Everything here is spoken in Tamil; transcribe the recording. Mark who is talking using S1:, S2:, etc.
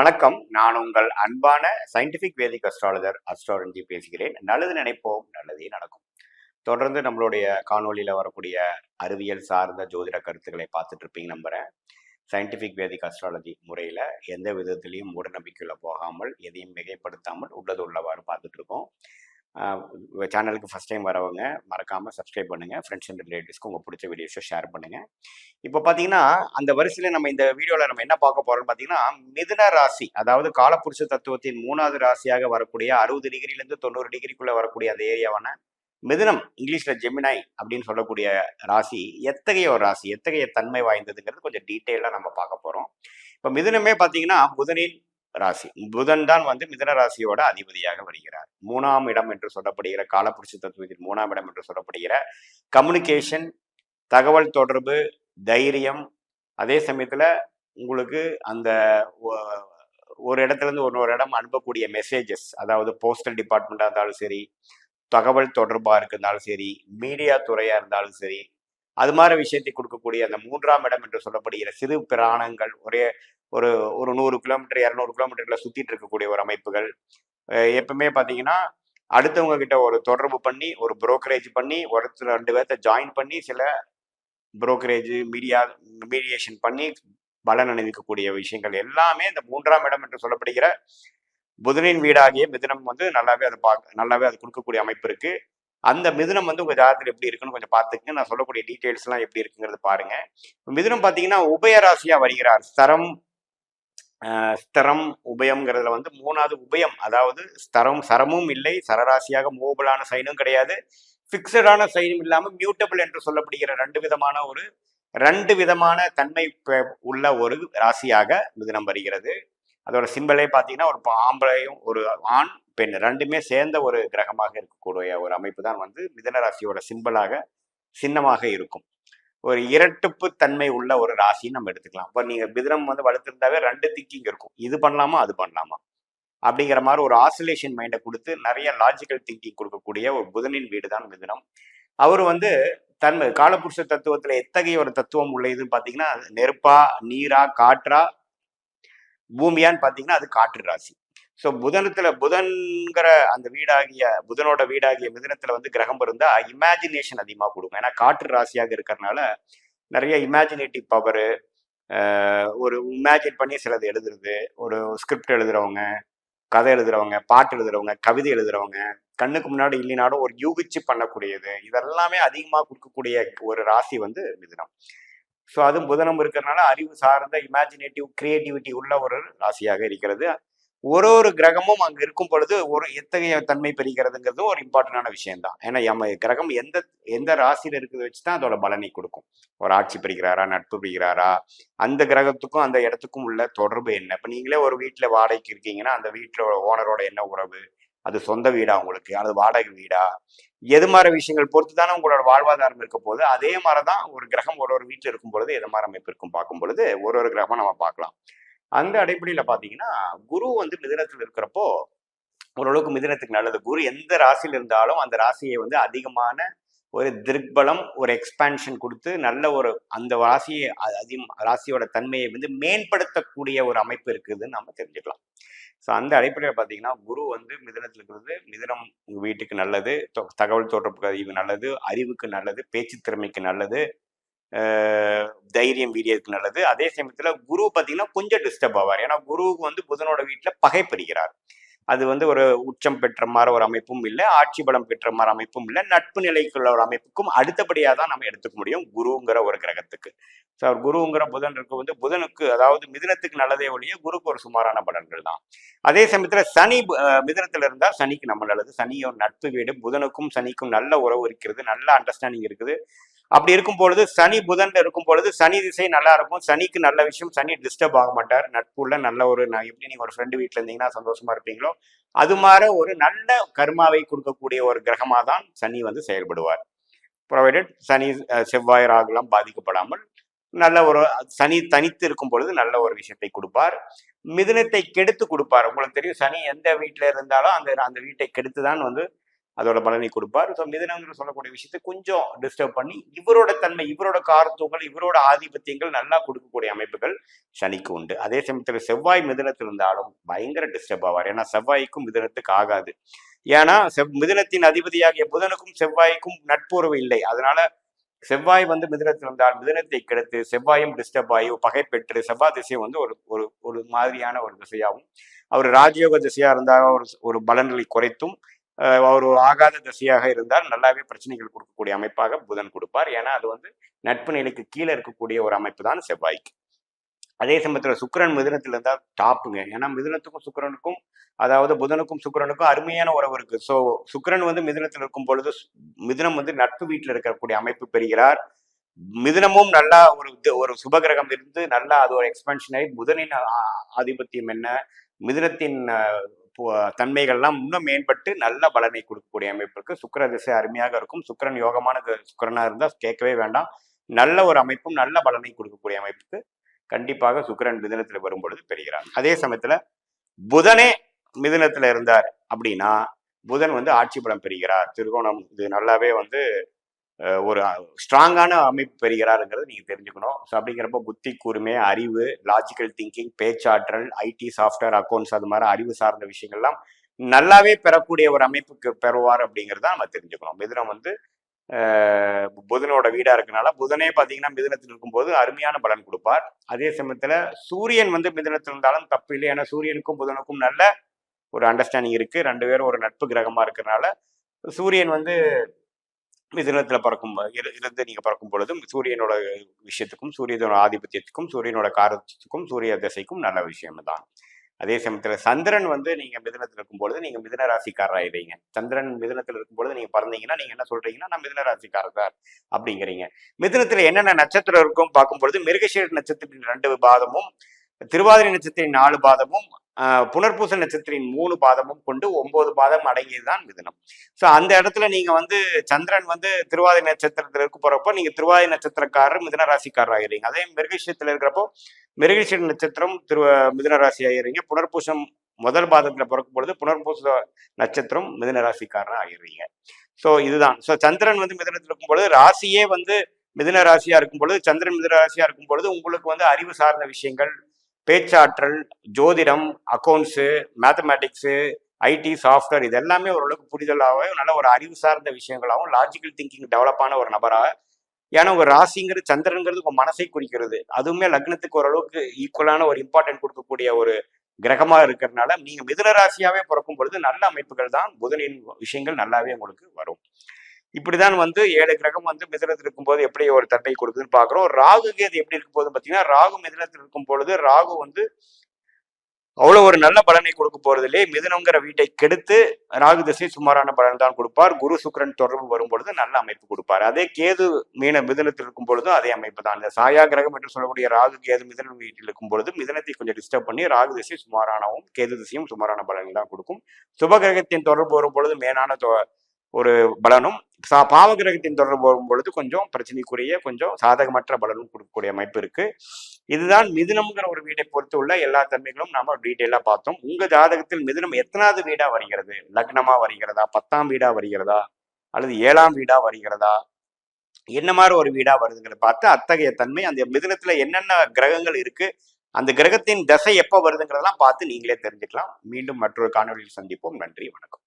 S1: வணக்கம். நான் உங்கள் அன்பான சயின்டிபிக் வேதிக் அஸ்ட்ராலஜர் அஸ்ட்ராலஜி பேசுகிறேன். நல்லது நினைப்போம் நல்லதே நடக்கும். தொடர்ந்து நம்மளுடைய காணொளியில் வரக்கூடிய அறிவியல் சார்ந்த ஜோதிட கருத்துக்களை பார்த்துட்டு இருப்பீங்க நம்புகிறேன் சயின்டிஃபிக் வேதிக் அஸ்ட்ராலஜி முறையில் எந்த விதத்திலையும் மூடநம்பிக்கையில் போகாமல் எதையும் மிகைப்படுத்தாமல் உள்ளது உள்ளவாறு பார்த்துட்ருக்கோம் சேனலுக்கு ஃபஸ்ட் டைம் வரவங்க மறக்காமல் சப்ஸ்கிரைப் பண்ணுங்கள் ஃப்ரெண்ட்ஸ் அண்ட் ரிலேட்டிவ்ஸ்க்கு உங்கள் பிடிச்ச வீடியோஸை ஷேர் பண்ணுங்கள் இப்போ பார்த்தீங்கன்னா அந்த வரிசையில் நம்ம இந்த வீடியோவில் நம்ம என்ன பார்க்க போகிறோம்னு பார்த்தீங்கன்னா மிதுன ராசி அதாவது காலப்புருஷ தத்துவத்தின் மூணாவது ராசியாக வரக்கூடிய அறுபது டிகிரிலேருந்து தொண்ணூறு டிகிரிக்குள்ளே வரக்கூடிய அந்த ஏரியாவான மிதுனம் இங்கிலீஷில் ஜெமினாய் அப்படின்னு சொல்லக்கூடிய ராசி எத்தகைய ஒரு ராசி எத்தகைய தன்மை வாய்ந்ததுங்கிறது கொஞ்சம் டீட்டெயிலாக நம்ம பார்க்க போகிறோம் இப்போ மிதுனமே பார்த்தீங்கன்னா புதனின் ராசி. புதன் தான் வந்து மிதன ராசியோட அதிபதியாக வருகிறார். மூணாம் இடம் என்று சொல்லப்படுகிற காலப்புருஷ தத்துவத்தின் மூணாம் இடம் என்று சொல்லப்படுகிற கம்யூனிகேஷன் தகவல் தொடர்பு தைரியம் அதே சமயத்தில் உங்களுக்கு அந்த ஒரு இடத்துல இருந்து இடம் அனுப்பக்கூடிய மெசேஜஸ் அதாவது போஸ்டல் டிபார்ட்மெண்ட்டாக இருந்தாலும் சரி தகவல் தொடர்பாக இருந்தாலும் சரி மீடியா துறையாக இருந்தாலும் சரி அது மாதிரி விஷயத்தை கொடுக்கக்கூடிய அந்த மூன்றாம் இடம் என்று சொல்லப்படுகிற சிறு பிராணங்கள் ஒரே ஒரு ஒரு நூறு கிலோமீட்டர் இரநூறு கிலோமீட்டர்களை சுற்றிட்டு இருக்கக்கூடிய ஒரு அமைப்புகள். எப்பவுமே பார்த்தீங்கன்னா அடுத்தவங்க கிட்ட ஒரு தொடர்பு பண்ணி ஒரு புரோக்கரேஜ் பண்ணி ஒருத்தர் ரெண்டு பேர்த்த ஜாயின் பண்ணி சில புரோக்கரேஜ் மீடியா மீடியேஷன் பண்ணி பலன் அணிவிக்கக்கூடிய விஷயங்கள். எல்லாமே இந்த மூன்றாம் இடம் என்று சொல்லப்படுகிற புதனின் வீடாகிய மிதுனம் வந்து நல்லாவே அதை பார்க்க நல்லாவே அது கொடுக்கக்கூடிய அமைப்பு இருக்கு. அந்த மிதுனம் வந்து உங்க ஜாதகத்தில் எப்படி இருக்குன்னு கொஞ்சம் பார்த்துக்கங்க நான் சொல்லக்கூடிய டீட்டெயில்ஸ் எல்லாம் எப்படி இருக்குங்கிறது பாருங்க. மிதுனம் பார்த்தீங்கன்னா உபயராசியா வருகிறார். ஸ்தரம் ஸ்தரம் உபயம்ங்கிறதுல வந்து மூணாவது உபயம். அதாவது ஸ்தரம் சரமும் இல்லை சரராசியாக மூவபிளான சைனும் கிடையாது. ஃபிக்ஸடான சைனும் இல்லாமல் மியூட்டபிள் என்று சொல்லப்படுகிற ரெண்டு விதமான ஒரு ரெண்டு விதமான தன்மை உள்ள ஒரு ராசியாக மிதுனம் வருகிறது. அதோட சிம்பலே பார்த்தீங்கன்னா ஒரு பா- ஆம்பளையும் ஒரு ஆண் பெண் ரெண்டுமே சேர்ந்த ஒரு கிரகமாக இருக்கக்கூடிய ஒரு அமைப்பு தான் வந்து மிதன ராசியோட சிம்பலாக சின்னமாக இருக்கும். ஒரு இரட்டுப்பு தன்மை உள்ள ஒரு ராசின்னு நம்ம எடுத்துக்கலாம். இப்போ நீங்க மிதுனம் வந்து வளர்த்துருந்தாவே ரெண்டு திங்கிங் இருக்கும். இது பண்ணலாமா அது பண்ணலாமா? அப்படிங்கிற மாதிரி ஒரு ஆசிலேஷன் மைண்டை கொடுத்து நிறைய லாஜிக்கல் திங்கிங் கொடுக்கக்கூடிய ஒரு புதனின் வீடு தான் மிதுனம். அவர் வந்து தன்மை காலபுருஷ தத்துவத்துல எத்தகைய ஒரு தத்துவம் உள்ளதுன்னு பார்த்தீங்கன்னா நெருப்பா நீரா காற்றா பூமியான்னு பார்த்தீங்கன்னா அது காற்று ராசி. ஸோ புதனத்துல புதன்கிற அந்த வீடாகிய புதனோட வீடாகிய மிதுனத்துல வந்து கிரகம் இருந்தா இமேஜினேஷன் அதிகமாக கொடுக்கும் ஏன்னா காற்று ராசியாக இருக்கிறதுனால நிறைய இமேஜினேட்டிவ் பவரு ஒரு இமேஜின் பண்ணி சிலது எழுதுறது. ஒரு ஸ்கிரிப்ட் எழுதுறவங்க கதை எழுதுறவங்க பாட்டு எழுதுறவங்க கவிதை எழுதுறவங்க கண்ணுக்கு முன்னாடி இல்லைனாலும் ஒரு யூகிச்சு பண்ணக்கூடியது. இதெல்லாமே அதிகமாக கொடுக்கக்கூடிய ஒரு ராசி வந்து மிதுனம். ஸோ அதுவும் புதனம் இருக்கிறதுனால அறிவு சார்ந்த இமேஜினேட்டிவ் கிரியேட்டிவிட்டி உள்ள ஒரு ராசியாக இருக்கிறது. ஒரு ஒரு கிரகமும் அங்கே இருக்கும் பொழுது ஒரு எத்தகைய தன்மை பெறுகிறதுங்கிறதும் ஒரு இம்பார்ட்டண்டான விஷயம்தான். ஏன்னா நம்ம கிரகம் எந்த எந்த ராசியில் இருக்கிறத வச்சு தான் அதோட பலனை கொடுக்கும். ஒரு ஆட்சி பெறுகிறாரா நட்பு பெறுகிறாரா அந்த கிரகத்துக்கும் அந்த இடத்துக்கும் உள்ள தொடர்பு என்ன? இப்போ நீங்களே ஒரு வீட்டில் வாடகைக்கு இருக்கீங்கன்னா அந்த வீட்டில் ஓனரோட என்ன உறவு? அது சொந்த வீடா உங்களுக்கு? அல்லது வாடகை வீடா? எது மாதிரி விஷயங்கள் பொறுத்து தானே உங்களோட வாழ்வாதாரம் இருக்க போது அதே மாதிரி தான் ஒரு கிரகம் ஒரு ஒரு வீட்டில் இருக்கும் பொழுது எது மாதிரி அமைப்பு இருக்கும் பார்க்கும் பொழுது ஒரு ஒரு கிரகம் நம்ம பார்க்கலாம். அந்த அடிப்படையில் பார்த்தீங்கன்னா குரு வந்து மிதனத்தில் இருக்கிறப்போ ஓரளவுக்கு மிதனத்துக்கு நல்லது. குரு எந்த ராசியில் இருந்தாலும் அந்த ராசியை வந்து அதிகமான ஒரு திருக்பலம் ஒரு எக்ஸ்பான்ஷன் கொடுத்து நல்ல ஒரு அந்த ராசியை அதிகம் ராசியோட தன்மையை வந்து மேம்படுத்தக்கூடிய ஒரு அமைப்பு இருக்குதுன்னு நம்ம தெரிஞ்சுக்கலாம். ஸோ அந்த அடிப்படையில் பார்த்தீங்கன்னா குரு வந்து மிதனத்தில் இருக்கிறது மிதனம் உங்கள் வீட்டுக்கு நல்லது தகவல் தொடர்புக்கு அறிவு நல்லது அறிவுக்கு நல்லது பேச்சு திறமைக்கு நல்லது தைரியம் வீரியத்துக்கு நல்லது. அதே சமயத்தில் குரு பார்த்தீங்கன்னா கொஞ்சம் டிஸ்டர்ப் ஆவார். ஏன்னா குருவுக்கு வந்து புதனோட வீட்டில் பகை பெறுகிறார் அது வந்து ஒரு உச்சம் பெற்ற மாதிரி ஒரு அமைப்பும் இல்லை ஆட்சி பலம் பெற்ற மாதிரி அமைப்பும் இல்லை நட்பு நிலைக்குள்ள ஒரு அமைப்புக்கும் அடுத்தபடியாக தான் நம்ம எடுத்துக்க முடியும் குருங்கிற ஒரு கிரகத்துக்கு. ஸோ அவர் குருங்கிற புதன் இருக்கு வந்து புதனுக்கு அதாவது மிதினத்துக்கு நல்லதே ஒழிய குருக்கு ஒரு சுமாரான பலன்கள் தான். அதே சமயத்தில் சனி அஹ், இருந்தால் சனிக்கு நம்ம நல்லது. சனியோட நட்பு வீடு புதனுக்கும் சனிக்கும் நல்ல உறவு இருக்கிறது நல்ல அண்டர்ஸ்டாண்டிங் இருக்குது. அப்படி இருக்கும் பொழுது சனி புதன்ல இருக்கும் பொழுது சனி திசை நல்லா இருக்கும். சனிக்கு நல்ல விஷயம் சனி டிஸ்டர்ப் ஆக மாட்டார். நட்புள்ள நல்ல ஒரு நான் எப்படி நீங்க ஒரு ஃப்ரெண்டு வீட்டில் இருந்தீங்கன்னா சந்தோஷமா இருப்பீங்களோ? அது மாதிரி ஒரு நல்ல கர்மாவை கொடுக்கக்கூடிய ஒரு கிரகமாக தான் சனி வந்து செயல்படுவார். ப்ரொவைடட் சனி செவ்வாய் ராகுலாம் பாதிக்கப்படாமல் நல்ல ஒரு சனி தனித்து இருக்கும் பொழுது நல்ல ஒரு விஷயத்தை கொடுப்பார். மிதுனத்தை கெடுத்து கொடுப்பார். உங்களுக்கு தெரியும் சனி எந்த வீட்டில் இருந்தாலும் அந்த அந்த வீட்டை கெடுத்து தான் வந்து அதோட பலனை கொடுப்பார். ஸோ மிதனங்கிற சொல்லக்கூடிய விஷயத்தை கொஞ்சம் டிஸ்டர்ப் பண்ணி இவரோட தன்மை இவரோட காரத்துவங்கள் இவரோட ஆதிபத்தியங்கள் நல்லா கொடுக்கக்கூடிய அமைப்புகள் சனிக்கு உண்டு. அதே சமயத்தில் செவ்வாய் மிதனத்தில் இருந்தாலும் பயங்கர டிஸ்டர்ப் ஆவார். ஏன்னா செவ்வாய்க்கும் மிதனத்துக்கு ஆகாது. ஏன்னா செவ் மிதனத்தின் அதிபதியாகிய புதனுக்கும் செவ்வாய்க்கும் நட்புறவு இல்லை. அதனால செவ்வாய் வந்து மிதனத்தில் இருந்தால் மிதனத்தை கெடுத்து செவ்வாயும் டிஸ்டர்ப் ஆகி பகை பெற்று செவ்வாய் திசை வந்து ஒரு ஒரு ஒரு மாதிரியான ஒரு திசையாகும் அவர் ராஜயோக திசையா இருந்தால் ஒரு ஒரு பலன்களை குறைத்தும் அவர் ஒரு ஆகாத தசையாக இருந்தால் நல்லாவே பிரச்சனைகள் கொடுக்கக்கூடிய அமைப்பாக புதன் கொடுப்பார். ஏன்னா அது வந்து நட்பு நிலைக்கு கீழே இருக்கக்கூடிய ஒரு அமைப்பு தான் செவ்வாய்க்கு அதே சமயத்தில் சுக்கரன் மிதுனத்தில் இருந்தால் டாப்புங்க. ஏன்னா மிதுனத்துக்கும் சுக்கரனுக்கும் அதாவது புதனுக்கும் சுக்கரனுக்கும் அருமையான உறவு இருக்கு. ஸோ சுக்கிரன் வந்து மிதுனத்தில் இருக்கும் பொழுது சு- மிதுனம் வந்து நட்பு வீட்டில் இருக்கக்கூடிய அமைப்பு பெறுகிறார். மிதுனமும் நல்லா ஒரு ஒரு சுபகிரகம் இருந்து நல்லா அது ஒரு எக்ஸ்பென்ஷன் ஆகி புதனின் ஆதிபத்தியம் என்ன? மிதுனத்தின் தன்மைகள்லாம் இன்னும் மேம்பட்டு நல்ல பலனை கொடுக்கக்கூடிய அமைப்பு இருக்கு. சுக்கர திசை அருமையாக இருக்கும். சுக்கிரன் யோகமான தி- இருந்தால் கேட்கவே வேண்டாம். நல்ல ஒரு அமைப்பும் நல்ல பலனை கொடுக்கக்கூடிய அமைப்புக்கு கண்டிப்பாக சுக்கரன் மிதுனத்தில் வரும் பொழுது பெறுகிறார். அதே சமயத்துல புதனே மிதுனத்துல இருந்தார் அப்படின்னா புதன் வந்து ஆட்சி பலம் பெறுகிறார். திருகோணம் இது நல்லாவே வந்து ஒரு ஸ்ட்ராங்கான அமைப்பு பெறுகிறாருங்கிறத நீங்க தெரிஞ்சுக்கணும். ஸோ அப்படிங்கிறப்ப புத்தி கூர்மை அறிவு லாஜிக்கல் திங்கிங் பேச்சாற்றல் ஐடி சாஃப்ட்வேர் அக்கௌண்ட்ஸ் அது மாதிரி அறிவு சார்ந்த விஷயங்கள்லாம் நல்லாவே பெறக்கூடிய ஒரு அமைப்புக்கு பெறுவார் அப்படிங்கிறத நம்ம தெரிஞ்சுக்கணும். மிதுனம் வந்து புதனோட வீடா இருக்கனால புதனே பார்த்தீங்கன்னா மிதனத்தில் இருக்கும்போது அருமையான பலன் கொடுப்பார். அதே சமயத்துல சூரியன் வந்து மிதனத்தில் இருந்தாலும் தப்பு இல்லை. ஏன்னா சூரியனுக்கும் புதனுக்கும் நல்ல ஒரு அண்டர்ஸ்டாண்டிங் இருக்கு. ரெண்டு பேரும் ஒரு நட்பு கிரகமா இருக்கிறனால சூரியன் வந்து மிதுனத்துல பறக்கும் இருந்து நீங்கள் பறக்கும் பொழுதும் சூரியனோட விஷயத்துக்கும் சூரியனோட ஆதிபத்தியத்துக்கும் சூரியனோட காரத்துக்கும் சூரிய திசைக்கும் நல்ல விஷயம் தான் அதே சமயத்தில் சந்திரன் வந்து நீங்கள் மிதனத்தில் இருக்கும் பொழுது மிதன மிதுன சந்திரன் மிதனத்தில் இருக்கும் பொழுது நீங்க பிறந்தீங்கன்னா நீங்கள் என்ன சொல்கிறீங்கன்னா நான் மிதன ராசிக்காரர் அப்படிங்கிறீங்க. மிதனத்தில் என்னென்ன நட்சத்திரம் இருக்கும் பார்க்கும் பொழுது மிருகசீர நட்சத்திரத்தின் ரெண்டு பாதமும் திருவாதிரை நட்சத்திரத்தின் நாலு பாதமும் புனர்பூச நட்சத்திரின் மூணு பாதமும் கொண்டு ஒன்பது பாதம் அடங்கியதுதான் மிதுனம். ஸோ அந்த இடத்துல நீங்க வந்து சந்திரன் வந்து திருவாதி நட்சத்திரத்தில் இருக்க போறப்போ நீங்க திருவாதி நட்சத்திரக்காரர் மிதுன ராசிக்காரர் ஆகிறீங்க அதே மிருகஷத்துல இருக்கிறப்போ மிருகஷீர நட்சத்திரம் திரு மிதுன ராசி ஆகிறீங்க புனர்பூசம் முதல் பாதத்துல பிறக்கும் பொழுது புனர்பூச நட்சத்திரம் மிதுன ராசிக்காரர் ஆகிறீங்க ஸோ இதுதான். ஸோ சந்திரன் வந்து மிதுனத்தில் இருக்கும் பொழுது ராசியே வந்து மிதுன ராசியா இருக்கும் பொழுது சந்திரன் மிதுன ராசியா இருக்கும் பொழுது உங்களுக்கு வந்து அறிவு சார்ந்த விஷயங்கள் பேச்சாற்றல் ஜோதிடம் அக்கௌண்ட்ஸு மேத்தமேட்டிக்ஸு ஐடி சாஃப்ட்வேர் இது எல்லாமே ஓரளவுக்கு புரிதலாகவும் நல்ல ஒரு அறிவு சார்ந்த விஷயங்களாகவும் லாஜிக்கல் திங்கிங் டெவலப்பான ஒரு நபராக ஏன்னா ஒரு ராசிங்கிறது சந்திரனுங்கிறது உங்கள் மனசை குறிக்கிறது. அதுவுமே லக்னத்துக்கு ஓரளவுக்கு ஈக்குவலான ஒரு இம்பார்ட்டன்ட் கொடுக்கக்கூடிய ஒரு கிரகமாக இருக்கிறதுனால நீங்கள் மிதுன ராசியாவே பிறக்கும் பொழுது நல்ல அமைப்புகள் தான் புதனின் விஷயங்கள் நல்லாவே உங்களுக்கு வரும். இப்படிதான் வந்து ஏழு கிரகம் வந்து மிதினத்தில் இருக்கும் போது எப்படி ஒரு தன்மை கொடுக்குதுன்னு பாக்குறோம் ராகு கேது எப்படி இருக்கும் போது பாத்தீங்கன்னா ராகு மிதனத்தில் இருக்கும் பொழுது ராகு வந்து அவ்வளவு ஒரு நல்ல பலனை கொடுக்க போறதில்லே. மிதனங்கிற வீட்டை கெடுத்து ராகு திசை சுமாரான பலன் தான் கொடுப்பார். குரு சுக்கிரன் தொடர்பு வரும் பொழுது நல்ல அமைப்பு கொடுப்பார். அதே கேது மீன மிதனத்தில் இருக்கும் பொழுதும் அதே அமைப்பு தான். இந்த சாயா கிரகம் என்று சொல்லக்கூடிய ராகு கேது மிதுன வீட்டில் இருக்கும் பொழுது மிதனத்தை கொஞ்சம் டிஸ்டர்ப் பண்ணி ராகு திசை சுமாரானவும் கேது திசையும் சுமாரான பலன் தான் கொடுக்கும். சுப கிரகத்தின் தொடர்பு வரும் பொழுது மேலான ஒரு பலனும் சா பாவ கிரகத்தின் தொடர்பு வரும்பொழுது கொஞ்சம் பிரச்சனைக்குரிய கொஞ்சம் சாதகமற்ற பலனும் கொடுக்கக்கூடிய அமைப்பு இருக்கு. இதுதான் மிதுனம்ங்கிற ஒரு வீடை பொறுத்து உள்ள எல்லா தன்மைகளும் நாம டீட்டெயிலா பார்த்தோம். உங்க ஜாதகத்தில் மிதுனம் எத்தனாவது வீடா வருகிறது? லக்னமா வருகிறதா? பத்தாம் வீடா வருகிறதா? அல்லது ஏழாம் வீடா வருகிறதா? என்ன மாதிரி ஒரு வீடா வருதுங்கிறத பார்த்து அத்தகைய தன்மை அந்த மிதுனத்துல என்னென்ன கிரகங்கள் இருக்கு அந்த கிரகத்தின் தசை எப்போ வருதுங்கிறதெல்லாம் பார்த்து நீங்களே தெரிஞ்சுக்கலாம். மீண்டும் மற்றொரு காணொலியில் சந்திப்போம். நன்றி வணக்கம்.